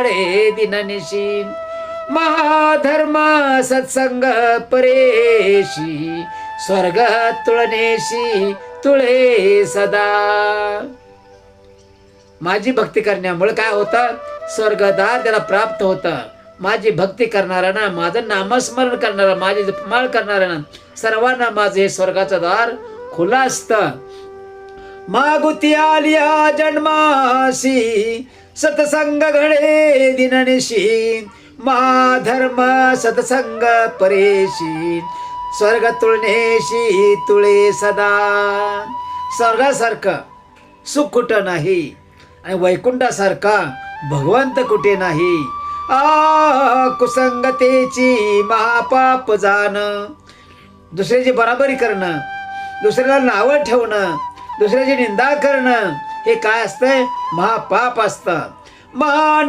रे दिननिशी महाधर्म सत्संग परेशी स्वर्ग तुळनेशी तुळे सदा. माझी भक्ती करण्यामुळे काय होतं? स्वर्गदार त्याला प्राप्त होतं. माझी भक्ती करणारा ना माझं नामस्मरण करणारा माझी जपमाळ ना सर्वांना माझे हे स्वर्गाचं दार खुलं असतं. मागुती आलिया जन्मासी सतसंग घडे दिननिशी धर्म सतसंग परेशी स्वर्ग तुळनेशी तुळे सदा. स्वर्गासारखं सुख कुठं नाही? आणि वैकुंठासारखा भगवंत कुठे नाही? आ कुसंगतेची महापाप जाण. दुसऱ्याची बराबरी करणं. दुसऱ्याला नावं ठेवणं. दुसऱ्याची निंदा करणं. हे काय असतंय? महापाप असतं. मान